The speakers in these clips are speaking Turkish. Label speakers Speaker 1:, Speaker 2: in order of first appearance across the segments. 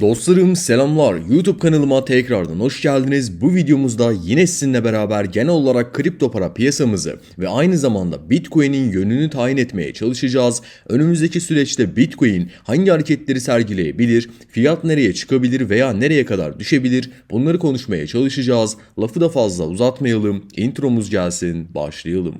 Speaker 1: Dostlarım selamlar. YouTube kanalıma tekrardan hoş geldiniz. Bu videomuzda yine sizinle beraber genel olarak kripto para piyasamızı ve aynı zamanda Bitcoin'in yönünü tayin etmeye çalışacağız. Önümüzdeki süreçte Bitcoin hangi hareketleri sergileyebilir, fiyat nereye çıkabilir veya nereye kadar düşebilir bunları konuşmaya çalışacağız. Lafı da fazla uzatmayalım. Intromuz gelsin, başlayalım.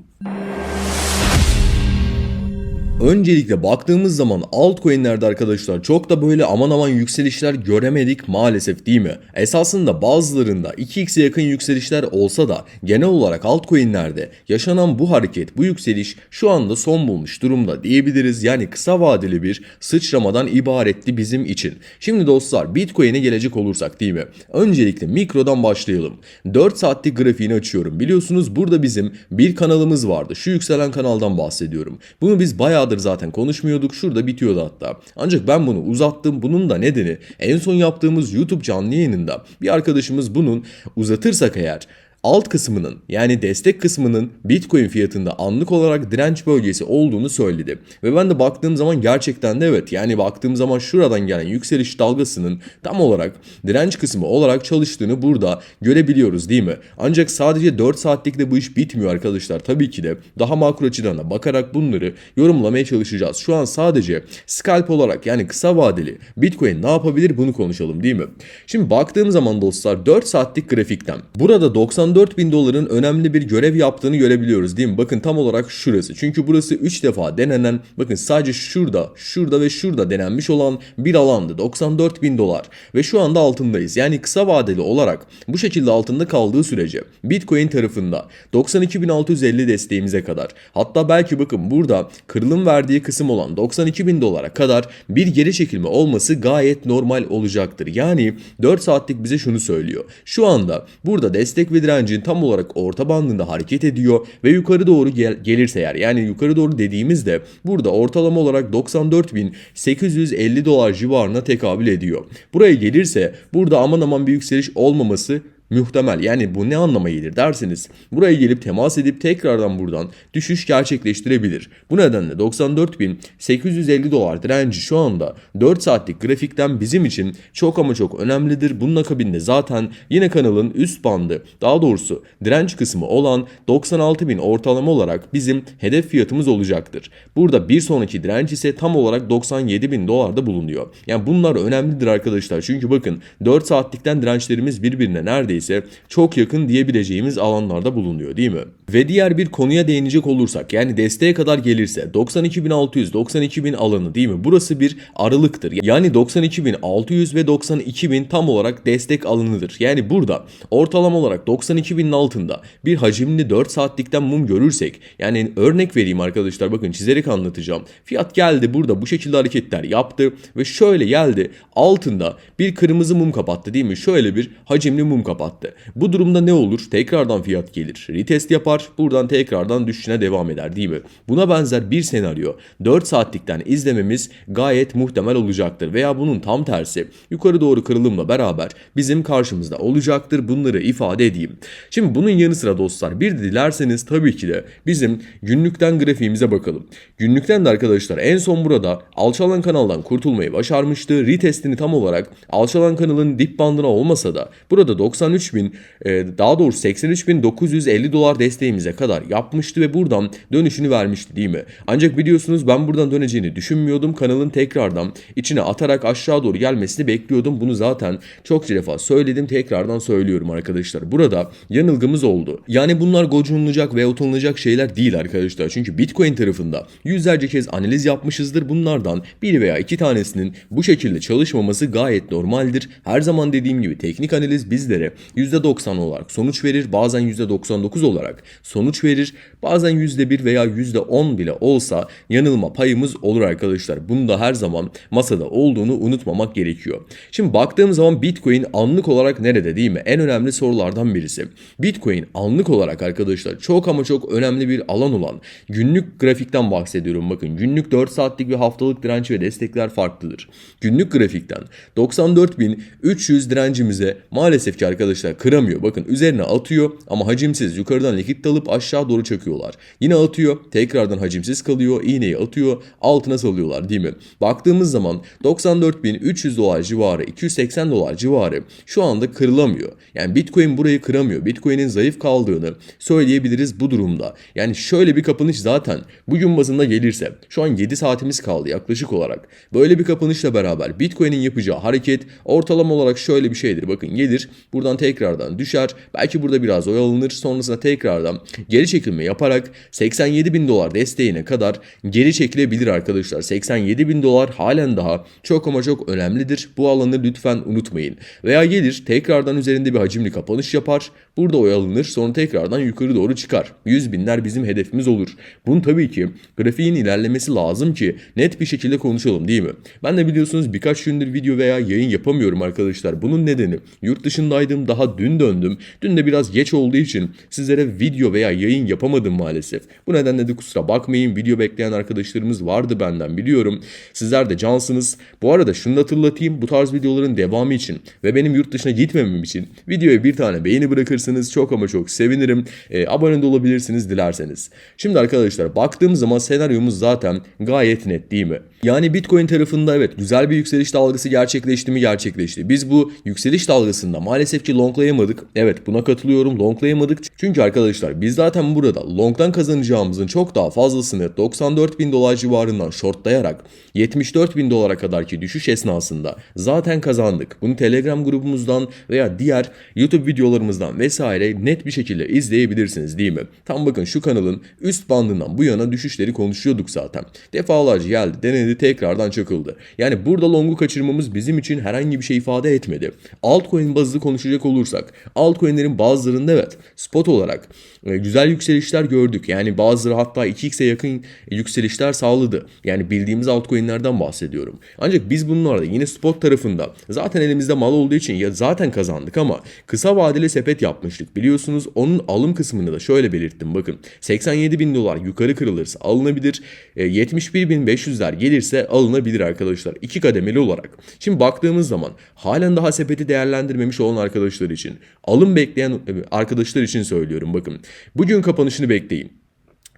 Speaker 1: Öncelikle baktığımız zaman altcoin'lerde arkadaşlar çok da böyle aman aman yükselişler göremedik maalesef değil mi? Esasında bazılarında 2x'e yakın yükselişler olsa da genel olarak altcoin'lerde yaşanan bu hareket, bu yükseliş şu anda son bulmuş durumda diyebiliriz. Yani kısa vadeli bir sıçramadan ibaretti bizim için. Şimdi dostlar Bitcoin'e gelecek olursak değil mi? Öncelikle mikrodan başlayalım. 4 saatlik grafiğini açıyorum. Biliyorsunuz burada bizim bir kanalımız vardı. Şu yükselen kanaldan bahsediyorum. Bunu biz bayağı bayağıdır zaten konuşmuyorduk. Şurada bitiyordu hatta. Ancak ben bunu uzattım. Bunun da nedeni en son yaptığımız YouTube canlı yayınında bir arkadaşımız bunun uzatırsak eğer alt kısmının yani destek kısmının Bitcoin fiyatında anlık olarak direnç bölgesi olduğunu söyledi. Ve ben de baktığım zaman gerçekten de evet yani baktığım zaman şuradan gelen yükseliş dalgasının tam olarak direnç kısmı olarak çalıştığını burada görebiliyoruz değil mi? Ancak sadece 4 saatlikte bu iş bitmiyor arkadaşlar. Tabii ki de daha makro açıdan da bakarak bunları yorumlamaya çalışacağız. Şu an sadece scalp olarak yani kısa vadeli Bitcoin ne yapabilir bunu konuşalım değil mi? Şimdi baktığım zaman dostlar 4 saatlik grafikten burada 94 bin doların önemli bir görev yaptığını görebiliyoruz değil mi? Bakın tam olarak şurası. Çünkü burası 3 defa denenen bakın sadece şurada, şurada ve şurada denenmiş olan bir alandı. 94 bin dolar ve şu anda altındayız. Yani kısa vadeli olarak bu şekilde altında kaldığı sürece Bitcoin tarafında 92.650 desteğimize kadar hatta belki bakın burada kırılım verdiği kısım olan 92 bin dolara kadar bir geri çekilme olması gayet normal olacaktır. Yani 4 saatlik bize şunu söylüyor. Şu anda burada destek ve direncin tam olarak orta bandında hareket ediyor ve yukarı doğru gel- gelirse eğer yani yukarı doğru dediğimizde burada ortalama olarak 94.850 dolar civarına tekabül ediyor. Buraya gelirse burada aman aman bir yükseliş olmaması muhtemel. Yani bu ne anlama gelir derseniz buraya gelip temas edip tekrardan buradan düşüş gerçekleştirebilir. Bu nedenle 94.850 dolar direnci şu anda 4 saatlik grafikten bizim için çok ama çok önemlidir. Bunun akabinde zaten yine kanalın üst bandı daha doğrusu direnç kısmı olan 96.000 ortalama olarak bizim hedef fiyatımız olacaktır. Burada bir sonraki direnç ise tam olarak 97.000 dolarda bulunuyor. Yani bunlar önemlidir arkadaşlar. Çünkü bakın 4 saatlikten dirençlerimiz birbirine neredeyse çok yakın diyebileceğimiz alanlarda bulunuyor değil mi? Ve diğer bir konuya değinecek olursak yani desteğe kadar gelirse 92.600 92.000 alanı değil mi? Burası bir aralıktır. Yani 92.600 ve 92.000 tam olarak destek alanıdır. Yani burada ortalama olarak 92.000'in altında bir hacimli 4 saatlikten mum görürsek yani örnek vereyim arkadaşlar bakın çizerek anlatacağım. Fiyat geldi burada bu şekilde hareketler yaptı ve şöyle geldi altında bir kırmızı mum kapattı değil mi? Şöyle bir hacimli mum kapattı. Bu durumda ne olur? Tekrardan fiyat gelir. Retest yapar. Buradan tekrardan düşüşüne devam eder değil mi? Buna benzer bir senaryo 4 saatlikten izlememiz gayet muhtemel olacaktır. Veya bunun tam tersi yukarı doğru kırılımla beraber bizim karşımızda olacaktır. Bunları ifade edeyim. Şimdi bunun yanı sıra dostlar bir de dilerseniz tabii ki de bizim günlükten grafiğimize bakalım. Günlükten de arkadaşlar en son burada alçalan kanaldan kurtulmayı başarmıştı. Retestini tam olarak alçalan kanalın dip bandına olmasa da burada 93 bin e, daha doğrusu 83 bin 950 dolar desteğimize kadar yapmıştı ve buradan dönüşünü vermişti değil mi? Ancak biliyorsunuz ben buradan döneceğini düşünmüyordum. Kanalın tekrardan içine atarak aşağı doğru gelmesini bekliyordum. Bunu zaten çok defa söyledim. Tekrardan söylüyorum arkadaşlar. Burada yanılgımız oldu. Yani bunlar gocunulacak ve utanılacak şeyler değil arkadaşlar. Çünkü Bitcoin tarafında yüzlerce kez analiz yapmışızdır. Bunlardan bir veya iki tanesinin bu şekilde çalışmaması gayet normaldir. Her zaman dediğim gibi teknik analiz bizlere %90 olarak sonuç verir. Bazen %99 olarak sonuç verir. Bazen %1 veya %10 bile olsa yanılma payımız olur arkadaşlar. Bunu da her zaman masada olduğunu unutmamak gerekiyor. Şimdi baktığım zaman Bitcoin anlık olarak nerede değil mi? En önemli sorulardan birisi. Bitcoin anlık olarak arkadaşlar çok ama çok önemli bir alan olan günlük grafikten bahsediyorum. Bakın günlük 4 saatlik ve haftalık direnç ve destekler farklıdır. Günlük grafikten 94.300 direncimize maalesef ki arkadaşlar kıramıyor. Bakın üzerine atıyor ama hacimsiz yukarıdan likit hareketli alıp aşağı doğru çakıyorlar. Yine atıyor. Tekrardan hacimsiz kalıyor. iğneyi atıyor. Altına salıyorlar değil mi? Baktığımız zaman 94.300 dolar civarı, 280 dolar civarı şu anda kırılamıyor. Yani Bitcoin burayı kıramıyor. Bitcoin'in zayıf kaldığını söyleyebiliriz bu durumda. Yani şöyle bir kapanış zaten bugün bazında gelirse şu an 7 saatimiz kaldı yaklaşık olarak. Böyle bir kapanışla beraber Bitcoin'in yapacağı hareket ortalama olarak şöyle bir şeydir. Bakın gelir buradan tekrardan düşer. Belki burada biraz oyalanır. Sonrasında tekrardan geri çekilme yaparak 87 bin dolar desteğine kadar geri çekilebilir arkadaşlar. 87 bin dolar halen daha çok ama çok önemlidir. Bu alanı lütfen unutmayın. Veya gelir tekrardan üzerinde bir hacimli kapanış yapar. Burada oyalanır sonra tekrardan yukarı doğru çıkar. 100 binler bizim hedefimiz olur. Bunun tabii ki grafiğin ilerlemesi lazım ki net bir şekilde konuşalım değil mi? Ben de biliyorsunuz birkaç gündür video veya yayın yapamıyorum arkadaşlar. Bunun nedeni yurt dışındaydım daha dün döndüm. Dün de biraz geç olduğu için sizlere video veya yayın yapamadım maalesef. Bu nedenle de kusura bakmayın. Video bekleyen arkadaşlarımız vardı benden biliyorum. Sizler de cansınız. Bu arada şunu da hatırlatayım. Bu tarz videoların devamı için ve benim yurt dışına gitmemem için videoya bir tane beğeni bırakırsınız. Çok ama çok sevinirim. E, abone de olabilirsiniz dilerseniz. Şimdi arkadaşlar baktığımız zaman senaryomuz zaten gayet net değil mi? Yani Bitcoin tarafında evet güzel bir yükseliş dalgası gerçekleşti mi gerçekleşti. Biz bu yükseliş dalgasında maalesef ki longlayamadık. Evet buna katılıyorum longlayamadık. Çünkü arkadaşlar biz zaten burada longdan kazanacağımızın çok daha fazlasını 94 bin dolar civarından shortlayarak 74 bin dolara kadarki düşüş esnasında zaten kazandık. Bunu Telegram grubumuzdan veya diğer YouTube videolarımızdan vesaire net bir şekilde izleyebilirsiniz değil mi? Tam bakın şu kanalın üst bandından bu yana düşüşleri konuşuyorduk zaten. Defalarca geldi denedi tekrardan çakıldı. Yani burada longu kaçırmamız bizim için herhangi bir şey ifade etmedi. Altcoin bazlı konuşacak olursak altcoinlerin bazılarında evet spot olarak güzel yükselişler gördük. Yani bazıları hatta 2x'e yakın yükselişler sağladı. Yani bildiğimiz altcoin'lerden bahsediyorum. Ancak biz bunlarda yine spot tarafında zaten elimizde mal olduğu için ya zaten kazandık ama kısa vadeli sepet yapmıştık. Biliyorsunuz onun alım kısmını da şöyle belirttim bakın. 87 bin dolar yukarı kırılırsa alınabilir. E, 71 bin 500'ler gelirse alınabilir arkadaşlar. iki kademeli olarak. Şimdi baktığımız zaman halen daha sepeti değerlendirmemiş olan arkadaşlar için alım bekleyen e, arkadaşlar için söylüyorum bakın. Bugün kapanışını bekleyin.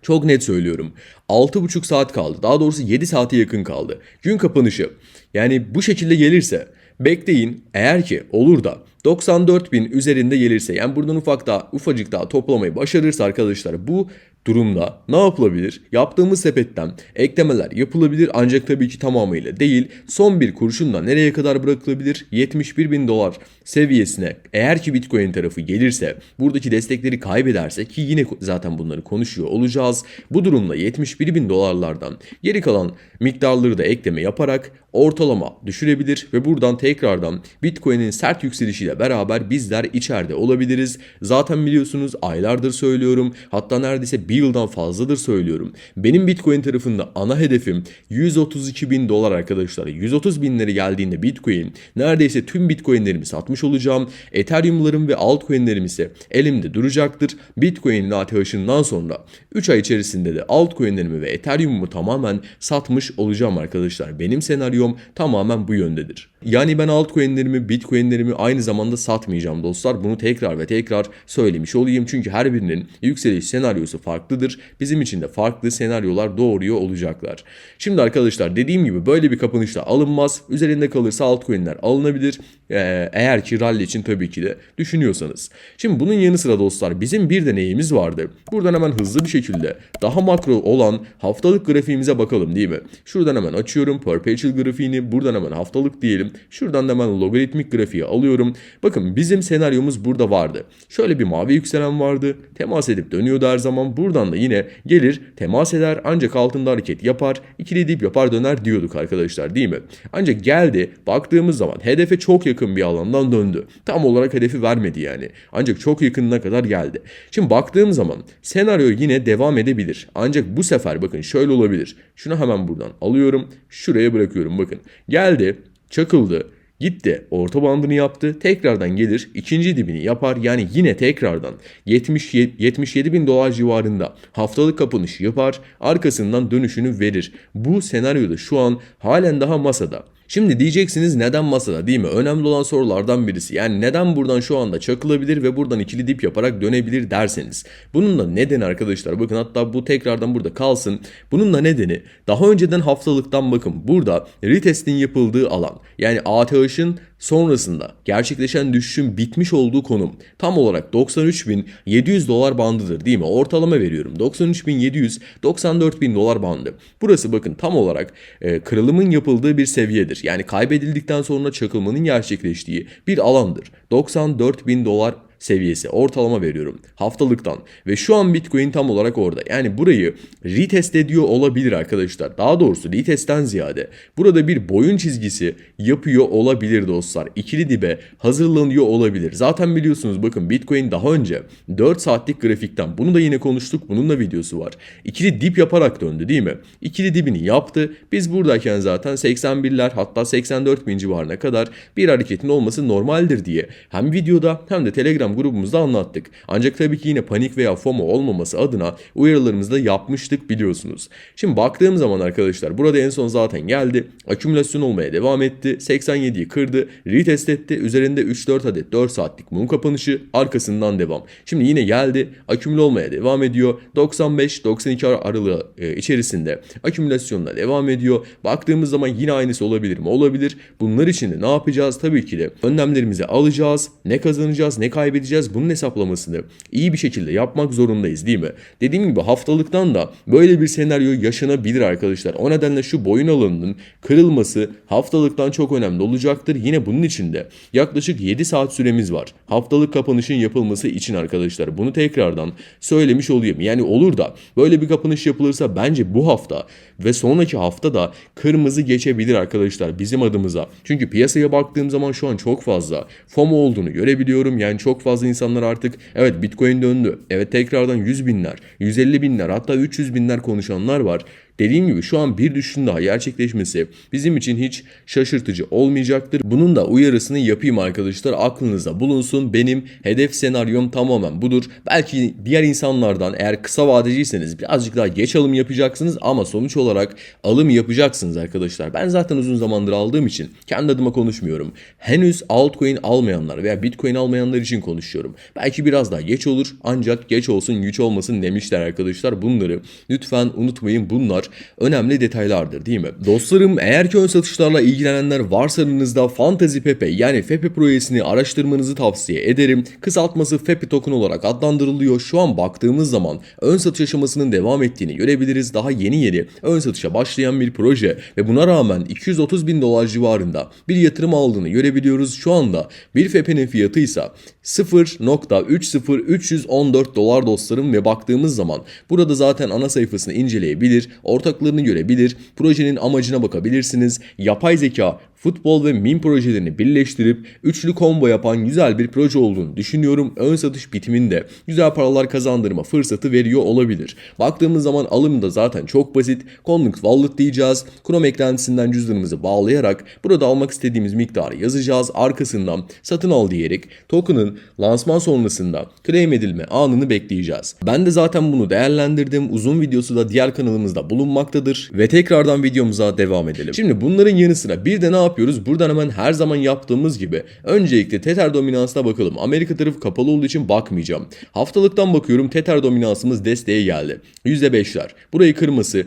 Speaker 1: Çok net söylüyorum. 6,5 saat kaldı. Daha doğrusu 7 saate yakın kaldı. Gün kapanışı. Yani bu şekilde gelirse bekleyin. Eğer ki olur da 94 bin üzerinde gelirse yani buradan ufak daha ufacık daha toplamayı başarırsa arkadaşlar bu durumda ne yapılabilir? Yaptığımız sepetten eklemeler yapılabilir ancak tabii ki tamamıyla değil. Son bir kurşunla nereye kadar bırakılabilir? 71 bin dolar seviyesine eğer ki Bitcoin tarafı gelirse buradaki destekleri kaybederse ki yine zaten bunları konuşuyor olacağız. Bu durumda 71 bin dolarlardan geri kalan miktarları da ekleme yaparak ortalama düşürebilir ve buradan tekrardan Bitcoin'in sert yükselişiyle beraber bizler içeride olabiliriz. Zaten biliyorsunuz aylardır söylüyorum hatta neredeyse bir yıldan fazladır söylüyorum. Benim Bitcoin tarafında ana hedefim 132 bin dolar arkadaşlar. 130 binleri geldiğinde Bitcoin neredeyse tüm Bitcoinlerimi satmış olacağım. Ethereum'larım ve altcoin'lerim ise elimde duracaktır. Bitcoin'in ATH'ından sonra 3 ay içerisinde de altcoin'lerimi ve Ethereum'umu tamamen satmış olacağım arkadaşlar. Benim senaryom tamamen bu yöndedir. Yani ben altcoin'lerimi, Bitcoin'lerimi aynı zamanda satmayacağım dostlar. Bunu tekrar ve tekrar söylemiş olayım. Çünkü her birinin yükseliş senaryosu farklıdır. Bizim için de farklı senaryolar doğuruyor olacaklar. Şimdi arkadaşlar dediğim gibi böyle bir kapanışla alınmaz. Üzerinde kalırsa altcoin'ler alınabilir. Ee, eğer ki rally için tabii ki de düşünüyorsanız. Şimdi bunun yanı sıra dostlar bizim bir deneyimiz vardı. Buradan hemen hızlı bir şekilde daha makro olan haftalık grafiğimize bakalım değil mi? Şuradan hemen açıyorum perpetual grafiğini. Buradan hemen haftalık diyelim. Şuradan da hemen logaritmik grafiği alıyorum. Bakın bizim senaryomuz burada vardı. Şöyle bir mavi yükselen vardı. Temas edip dönüyordu her zaman. Buradan da yine gelir temas eder ancak altında hareket yapar. İkili dip yapar döner diyorduk arkadaşlar değil mi? Ancak geldi baktığımız zaman hedefe çok yakın bir alandan döndü. Tam olarak hedefi vermedi yani. Ancak çok yakınına kadar geldi. Şimdi baktığım zaman senaryo yine devam edebilir. Ancak bu sefer bakın şöyle olabilir. Şunu hemen buradan alıyorum. Şuraya bırakıyorum bakın. Geldi çakıldı. Gitti orta bandını yaptı tekrardan gelir ikinci dibini yapar yani yine tekrardan 77, 77 bin dolar civarında haftalık kapanış yapar arkasından dönüşünü verir. Bu senaryoda şu an halen daha masada. Şimdi diyeceksiniz neden masada değil mi? Önemli olan sorulardan birisi. Yani neden buradan şu anda çakılabilir ve buradan ikili dip yaparak dönebilir derseniz. Bunun da nedeni arkadaşlar bakın hatta bu tekrardan burada kalsın. Bunun da nedeni daha önceden haftalıktan bakın burada retestin yapıldığı alan. Yani ATH'ın sonrasında gerçekleşen düşüşün bitmiş olduğu konum tam olarak 93.700 dolar bandıdır değil mi? Ortalama veriyorum. 93.700 94.000 dolar bandı. Burası bakın tam olarak e, kırılımın yapıldığı bir seviyedir. Yani kaybedildikten sonra çakılmanın gerçekleştiği bir alandır. 94.000 dolar seviyesi ortalama veriyorum haftalıktan ve şu an Bitcoin tam olarak orada. Yani burayı retest ediyor olabilir arkadaşlar. Daha doğrusu retestten ziyade burada bir boyun çizgisi yapıyor olabilir dostlar. İkili dibe hazırlanıyor olabilir. Zaten biliyorsunuz bakın Bitcoin daha önce 4 saatlik grafikten bunu da yine konuştuk. Bunun da videosu var. İkili dip yaparak döndü değil mi? İkili dibini yaptı. Biz buradayken zaten 81'ler hatta 84 bin civarına kadar bir hareketin olması normaldir diye hem videoda hem de Telegram grubumuzda anlattık. Ancak tabii ki yine panik veya FOMO olmaması adına uyarılarımızı da yapmıştık biliyorsunuz. Şimdi baktığım zaman arkadaşlar burada en son zaten geldi. Akümülasyon olmaya devam etti. 87'yi kırdı. Retest etti. Üzerinde 3-4 adet 4 saatlik mum kapanışı. Arkasından devam. Şimdi yine geldi. Akümüle olmaya devam ediyor. 95-92 aralığı e, içerisinde akümülasyonla devam ediyor. Baktığımız zaman yine aynısı olabilir mi? Olabilir. Bunlar için de ne yapacağız? Tabii ki de önlemlerimizi alacağız. Ne kazanacağız, ne kaybedeceğiz bunun hesaplamasını iyi bir şekilde yapmak zorundayız değil mi? Dediğim gibi haftalıktan da böyle bir senaryo yaşanabilir arkadaşlar. O nedenle şu boyun alanının kırılması haftalıktan çok önemli olacaktır. Yine bunun için de yaklaşık 7 saat süremiz var. Haftalık kapanışın yapılması için arkadaşlar. Bunu tekrardan söylemiş olayım. Yani olur da böyle bir kapanış yapılırsa bence bu hafta ve sonraki hafta da kırmızı geçebilir arkadaşlar bizim adımıza. Çünkü piyasaya baktığım zaman şu an çok fazla FOMO olduğunu görebiliyorum. Yani çok fazla insanlar artık evet Bitcoin döndü. Evet tekrardan 100 binler, 150 binler hatta 300 binler konuşanlar var. Dediğim gibi şu an bir düşüşün daha gerçekleşmesi bizim için hiç şaşırtıcı olmayacaktır. Bunun da uyarısını yapayım arkadaşlar. Aklınızda bulunsun. Benim hedef senaryom tamamen budur. Belki diğer insanlardan eğer kısa vadeciyseniz birazcık daha geç alım yapacaksınız ama sonuç olarak alım yapacaksınız arkadaşlar. Ben zaten uzun zamandır aldığım için kendi adıma konuşmuyorum. Henüz altcoin almayanlar veya bitcoin almayanlar için konuşuyorum. Belki biraz daha geç olur ancak geç olsun güç olmasın demişler arkadaşlar. Bunları lütfen unutmayın. Bunlar önemli detaylardır değil mi? Dostlarım eğer ki ön satışlarla ilgilenenler varsa aranızda Fantasy Pepe yani Fepe projesini araştırmanızı tavsiye ederim. Kısaltması Fepe token olarak adlandırılıyor. Şu an baktığımız zaman ön satış aşamasının devam ettiğini görebiliriz. Daha yeni yeni ön satışa başlayan bir proje ve buna rağmen 230 bin dolar civarında bir yatırım aldığını görebiliyoruz. Şu anda bir Fepe'nin fiyatı ise 0.30314 dolar dostlarım ve baktığımız zaman burada zaten ana sayfasını inceleyebilir, ortaklarını görebilir, projenin amacına bakabilirsiniz. Yapay zeka futbol ve meme projelerini birleştirip üçlü combo yapan güzel bir proje olduğunu düşünüyorum. Ön satış bitiminde güzel paralar kazandırma fırsatı veriyor olabilir. Baktığımız zaman alım da zaten çok basit. Conlink Wallet diyeceğiz. Chrome eklentisinden cüzdanımızı bağlayarak burada almak istediğimiz miktarı yazacağız. Arkasından satın al diyerek token'ın lansman sonrasında claim edilme anını bekleyeceğiz. Ben de zaten bunu değerlendirdim. Uzun videosu da diğer kanalımızda bulunmaktadır. Ve tekrardan videomuza devam edelim. Şimdi bunların yanı sıra bir de ne yapıyoruz? Buradan hemen her zaman yaptığımız gibi öncelikle Tether dominansına bakalım. Amerika tarafı kapalı olduğu için bakmayacağım. Haftalıktan bakıyorum Tether dominansımız desteğe geldi. %5'ler. Burayı kırması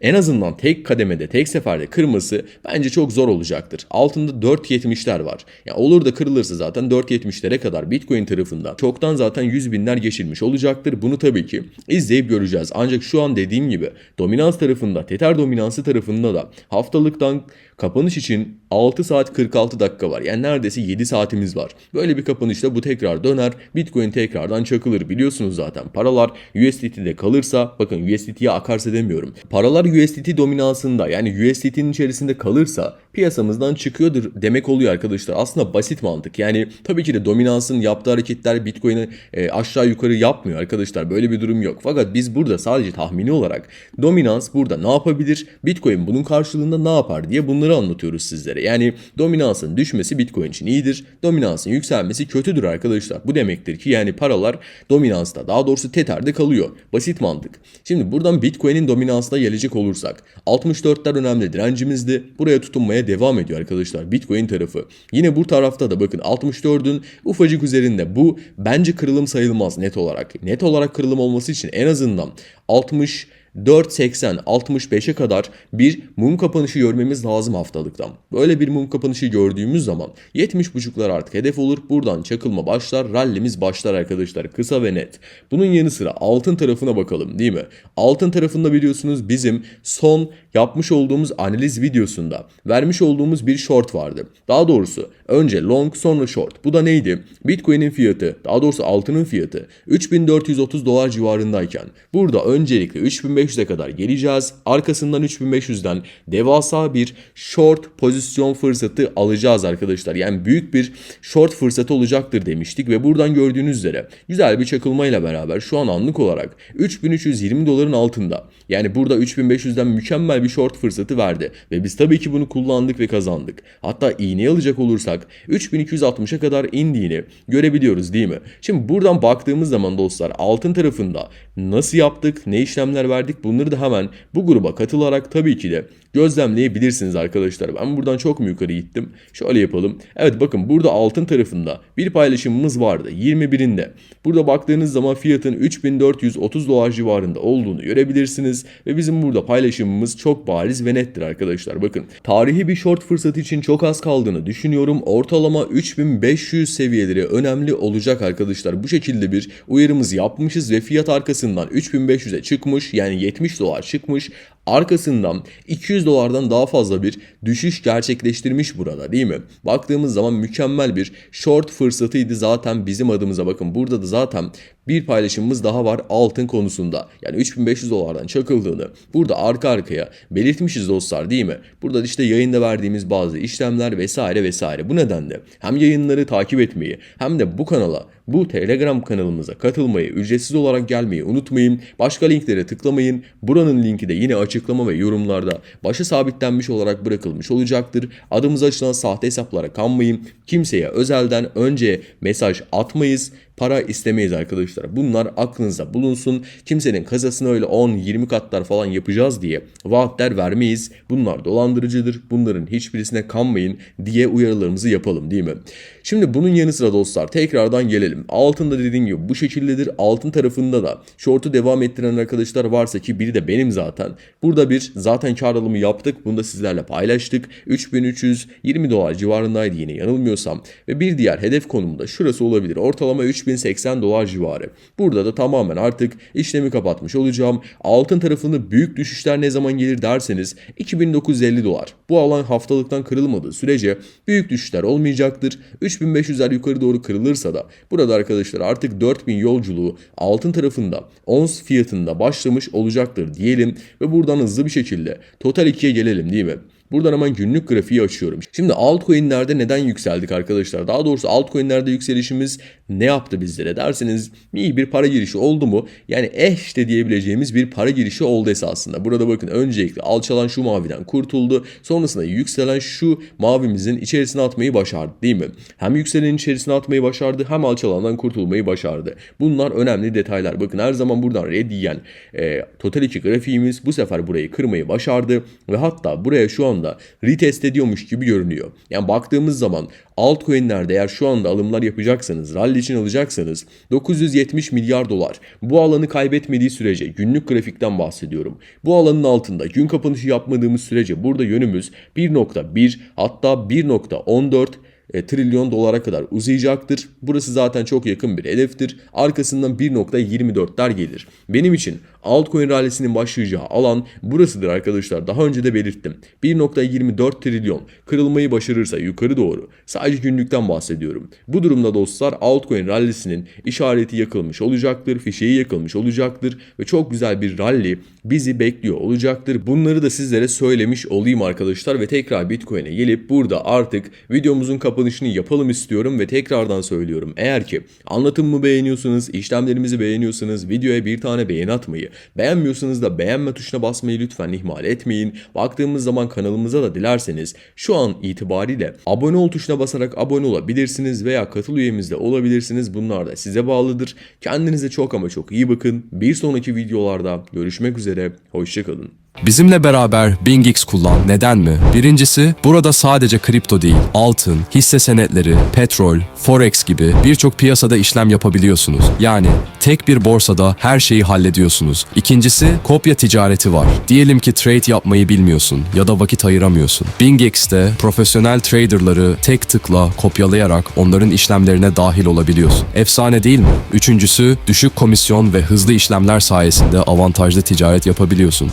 Speaker 1: en azından tek kademede, tek seferde kırması bence çok zor olacaktır. Altında 4.70'ler var. Yani olur da kırılırsa zaten 4.70'lere kadar Bitcoin tarafında çoktan zaten 100 binler geçilmiş olacaktır. Bunu tabii ki izleyip göreceğiz. Ancak şu an dediğim gibi dominans tarafında, Tether dominansı tarafında da haftalıktan kapanış için 6 saat 46 dakika var. Yani neredeyse 7 saatimiz var. Böyle bir kapanışta bu tekrar döner. Bitcoin tekrardan çakılır. Biliyorsunuz zaten paralar USDT'de kalırsa bakın USDT'ye akarsa demiyorum. Paralar USDT dominansında yani USDT'nin içerisinde kalırsa piyasamızdan çıkıyordur demek oluyor arkadaşlar. Aslında basit mantık. Yani tabii ki de dominansın yaptığı hareketler Bitcoin'i e, aşağı yukarı yapmıyor arkadaşlar. Böyle bir durum yok. Fakat biz burada sadece tahmini olarak dominans burada ne yapabilir? Bitcoin bunun karşılığında ne yapar diye bunları anlatıyoruz sizlere. Yani dominansın düşmesi Bitcoin için iyidir. Dominansın yükselmesi kötüdür arkadaşlar. Bu demektir ki yani paralar dominansta daha doğrusu Tether'de kalıyor. Basit mantık. Şimdi buradan Bitcoin'in dominansına gelecek olursak 64'ler önemli direncimizdi. Buraya tutunmaya devam ediyor arkadaşlar Bitcoin tarafı. Yine bu tarafta da bakın 64'ün ufacık üzerinde bu bence kırılım sayılmaz net olarak. Net olarak kırılım olması için en azından 60 4.80 65'e kadar bir mum kapanışı görmemiz lazım haftalıktan. Böyle bir mum kapanışı gördüğümüz zaman 70.5'lar artık hedef olur. Buradan çakılma başlar, rallimiz başlar arkadaşlar. Kısa ve net. Bunun yanı sıra altın tarafına bakalım değil mi? Altın tarafında biliyorsunuz bizim son yapmış olduğumuz analiz videosunda vermiş olduğumuz bir short vardı. Daha doğrusu önce long sonra short. Bu da neydi? Bitcoin'in fiyatı, daha doğrusu altının fiyatı 3430 dolar civarındayken burada öncelikle 3500'e kadar geleceğiz. Arkasından 3500'den devasa bir short pozisyon fırsatı alacağız arkadaşlar. Yani büyük bir short fırsatı olacaktır demiştik ve buradan gördüğünüz üzere güzel bir çakılmayla beraber şu an anlık olarak 3320 doların altında. Yani burada 3500'den mükemmel bir short fırsatı verdi ve biz tabii ki bunu kullandık ve kazandık. Hatta iğne alacak olursak 3260'a kadar indiğini görebiliyoruz değil mi? Şimdi buradan baktığımız zaman dostlar altın tarafında nasıl yaptık, ne işlemler verdik bunları da hemen bu gruba katılarak tabii ki de gözlemleyebilirsiniz arkadaşlar. Ben buradan çok mu yukarı gittim? Şöyle yapalım. Evet bakın burada altın tarafında bir paylaşımımız vardı 21'inde. Burada baktığınız zaman fiyatın 3430 dolar civarında olduğunu görebilirsiniz ve bizim burada paylaşımımız çok bariz ve nettir arkadaşlar. Bakın tarihi bir short fırsatı için çok az kaldığını düşünüyorum. Ortalama 3500 seviyeleri önemli olacak arkadaşlar. Bu şekilde bir uyarımız yapmışız ve fiyat arkasından 3500'e çıkmış yani 70 dolar çıkmış. Arkasından 200 dolardan daha fazla bir düşüş gerçekleştirmiş burada değil mi? Baktığımız zaman mükemmel bir short fırsatıydı zaten bizim adımıza bakın. Burada da zaten bir paylaşımımız daha var altın konusunda. Yani 3500 dolardan çakıldığını burada arka arkaya belirtmişiz dostlar değil mi? Burada işte yayında verdiğimiz bazı işlemler vesaire vesaire. Bu nedenle hem yayınları takip etmeyi hem de bu kanala bu Telegram kanalımıza katılmayı, ücretsiz olarak gelmeyi unutmayın. Başka linklere tıklamayın. Buranın linki de yine açıklama ve yorumlarda başa sabitlenmiş olarak bırakılmış olacaktır. Adımıza açılan sahte hesaplara kanmayın. Kimseye özelden önce mesaj atmayız para istemeyiz arkadaşlar. Bunlar aklınızda bulunsun. Kimsenin kazasını öyle 10-20 katlar falan yapacağız diye vaatler vermeyiz. Bunlar dolandırıcıdır. Bunların hiçbirisine kanmayın diye uyarılarımızı yapalım değil mi? Şimdi bunun yanı sıra dostlar tekrardan gelelim. Altında dediğim gibi bu şekildedir. Altın tarafında da short'u devam ettiren arkadaşlar varsa ki biri de benim zaten. Burada bir zaten kar alımı yaptık. Bunu da sizlerle paylaştık. 3320 dolar civarındaydı yine yanılmıyorsam. Ve bir diğer hedef konumda şurası olabilir. Ortalama 3080 dolar civarı. Burada da tamamen artık işlemi kapatmış olacağım. Altın tarafında büyük düşüşler ne zaman gelir derseniz 2950 dolar. Bu alan haftalıktan kırılmadığı sürece büyük düşüşler olmayacaktır. 3500'ler yukarı doğru kırılırsa da burada arkadaşlar artık 4000 yolculuğu altın tarafında ons fiyatında başlamış olacaktır diyelim ve buradan hızlı bir şekilde total 2'ye gelelim değil mi? Buradan hemen günlük grafiği açıyorum. Şimdi altcoin'lerde neden yükseldik arkadaşlar? Daha doğrusu altcoin'lerde yükselişimiz ne yaptı bizlere derseniz iyi bir para girişi oldu mu? Yani eh işte diyebileceğimiz bir para girişi oldu esasında. Burada bakın öncelikle alçalan şu maviden kurtuldu. Sonrasında yükselen şu mavimizin içerisine atmayı başardı değil mi? Hem yükselenin içerisine atmayı başardı hem alçalandan kurtulmayı başardı. Bunlar önemli detaylar. Bakın her zaman buradan red yiyen e, Total 2 grafiğimiz bu sefer burayı kırmayı başardı. Ve hatta buraya şu an anda retest ediyormuş gibi görünüyor. Yani baktığımız zaman altcoin'lerde eğer şu anda alımlar yapacaksanız, rally için alacaksanız 970 milyar dolar. Bu alanı kaybetmediği sürece günlük grafikten bahsediyorum. Bu alanın altında gün kapanışı yapmadığımız sürece burada yönümüz 1.1 hatta 1.14 e, trilyon dolara kadar uzayacaktır. Burası zaten çok yakın bir hedeftir. Arkasından 1.24'ler gelir. Benim için altcoin rallisinin başlayacağı alan burasıdır arkadaşlar. Daha önce de belirttim. 1.24 trilyon kırılmayı başarırsa yukarı doğru. Sadece günlükten bahsediyorum. Bu durumda dostlar altcoin rallisinin işareti yakılmış olacaktır. Fişeği yakılmış olacaktır. Ve çok güzel bir rally bizi bekliyor olacaktır. Bunları da sizlere söylemiş olayım arkadaşlar. Ve tekrar Bitcoin'e gelip burada artık videomuzun kapanışını yapalım istiyorum. Ve tekrardan söylüyorum. Eğer ki anlatımımı beğeniyorsanız, işlemlerimizi beğeniyorsanız videoya bir tane beğen atmayı, beğenmiyorsanız da beğenme tuşuna basmayı lütfen ihmal etmeyin. Baktığımız zaman kanalımıza da dilerseniz şu an itibariyle abone ol tuşuna basarak abone olabilirsiniz veya katıl üyemiz de olabilirsiniz. Bunlar da size bağlıdır. Kendinize çok ama çok iyi bakın. Bir sonraki videolarda görüşmek üzere. Hoşçakalın.
Speaker 2: Bizimle beraber BingX kullan. Neden mi? Birincisi, burada sadece kripto değil, altın, hisse senetleri, petrol, forex gibi birçok piyasada işlem yapabiliyorsunuz. Yani tek bir borsada her şeyi hallediyorsunuz. İkincisi, kopya ticareti var. Diyelim ki trade yapmayı bilmiyorsun ya da vakit ayıramıyorsun. BingX'te profesyonel traderları tek tıkla kopyalayarak onların işlemlerine dahil olabiliyorsun. Efsane değil mi? Üçüncüsü, düşük komisyon ve hızlı işlemler sayesinde avantajlı ticaret yapabiliyorsun.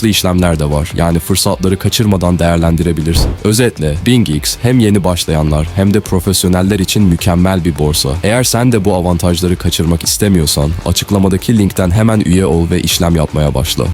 Speaker 2: Kaldıraçlı işlemler de var. Yani fırsatları kaçırmadan değerlendirebilirsin. Özetle BingX hem yeni başlayanlar hem de profesyoneller için mükemmel bir borsa. Eğer sen de bu avantajları kaçırmak istemiyorsan açıklamadaki linkten hemen üye ol ve işlem yapmaya başla.